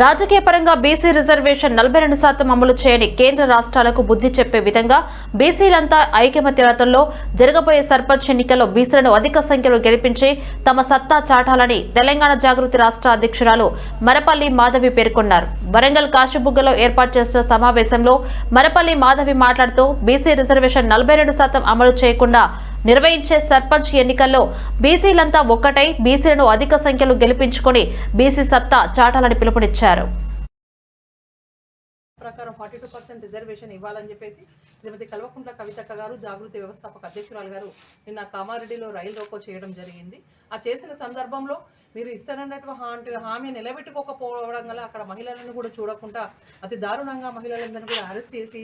రాజకీయ పరంగా BC reservation నలభై రెండు శాతం అమలు చేయని కేంద్ర రాష్ట్రాలకు బుద్ధి చెప్పే విధంగా బీసీలంతా ఐకమత్యరథంలో జరగబోయే సర్పంచ్ ఎన్నికల్లో బీసీలను అధిక సంఖ్యలో గెలిపించి తమ సత్తా చాటాలని తెలంగాణ జాగృతి రాష్ట్ర అధ్యక్షురాలు మరపల్లి మాధవి పేర్కొన్నారు. వరంగల్ కాశీబుగ్గలో ఏర్పాటు చేసిన సమావేశంలో మరపల్లి మాధవి మాట్లాడుతూ బీసీ రిజర్వేషన్ నలభై రెండు శాతం అమలు చేయకుండా నిర్వహించే సర్పంచ్ ఎన్నికల్లో బీసీలంతా ఒక్కటై బీసీలను అధిక సంఖ్యలో గెలిపించుకొని బీసీ సత్తా చాటాలని పిలుపునిచ్చారు. ప్రకారం ఫార్టీ టూ పర్సెంట్ రిజర్వేషన్ ఇవ్వాలని చెప్పేసి శ్రీమతి కల్వకుంట్ల కవితక్క గారు జాగృతి వ్యవస్థాపక అధ్యక్షురాలు గారు నిన్న కామారెడ్డిలో రైలు రోకో చేయడం జరిగింది. ఆ చేసిన సందర్భంలో మీరు ఇస్తానన్నటువంటి హామీ నిలబెట్టుకోకపోవడం వల్ల అక్కడ మహిళలను కూడా చూడకుండా అతి దారుణంగా మహిళలందరినీ కూడా అరెస్ట్ చేసి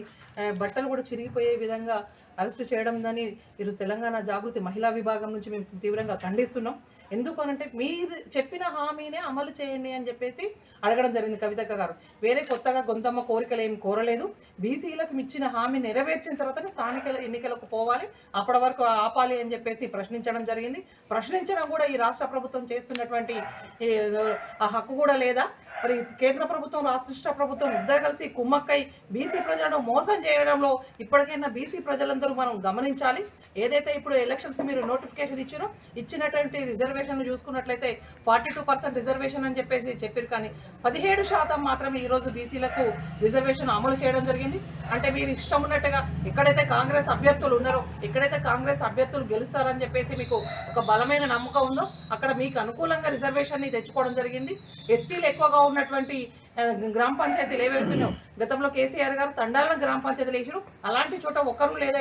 బట్టలు కూడా చిరిగిపోయే విధంగా అరెస్ట్ చేయడం దాన్ని ఈరోజు తెలంగాణ జాగృతి మహిళా విభాగం నుంచి మేము తీవ్రంగా ఖండిస్తున్నాం. ఎందుకు అనంటే మీరు చెప్పిన హామీనే అమలు చేయండి అని చెప్పేసి అడగడం జరిగింది కవితక్క గారు. వేరే కొత్తగా గొంతమ్మ కోరిక కోరికలు ఏమి కోరలేదు. బీసీలకు ఇచ్చిన హామీ నెరవేర్చిన తర్వాత స్థానిక ఎన్నికలకు పోవాలి. అప్పటి వరకు ఆపాలి అని చెప్పేసి ప్రశ్నించడం జరిగింది. ప్రశ్నించడం కూడా ఈ రాష్ట్ర ప్రభుత్వం చేస్తున్నటువంటి ఆ హక్కు కూడా లేదా? మరి కేంద్ర ప్రభుత్వం రాష్ట్ర ప్రభుత్వం ఇద్దరు కలిసి కుమ్మక్కై బీసీ ప్రజలను మోసం చేయడంలో ఇప్పటికైనా బీసీ ప్రజలందరూ మనం గమనించాలి. ఏదైతే ఇప్పుడు ఎలక్షన్స్ మీరు నోటిఫికేషన్ ఇచ్చారో ఇచ్చినటువంటి రిజర్వేషన్ చూసుకున్నట్లయితే ఫార్టీ టూ పర్సెంట్ రిజర్వేషన్ అని చెప్పేసి చెప్పారు కానీ పదిహేడు శాతం మాత్రమే ఈరోజు బీసీలకు రిజర్వేషన్ అమలు చేయడం జరిగింది. అంటే మీరు ఇష్టం ఉన్నట్టుగా ఎక్కడైతే కాంగ్రెస్ అభ్యర్థులు ఉన్నారో ఎక్కడైతే కాంగ్రెస్ అభ్యర్థులు గెలుస్తారని చెప్పేసి మీకు ఒక బలమైన నమ్మకం ఉందో అక్కడ మీకు అనుకూలంగా రిజర్వేషన్ని తెచ్చుకోవడం జరిగింది. ఎస్టీలు ఎక్కువగా ఉన్నటువంటి గ్రామ పంచాయతీలు ఏవైతున్నాయో గతంలో కేసీఆర్ గారు తండాలను గ్రామ పంచాయతీలు వేసారు అలాంటి చోట ఒక్కరూ లేదా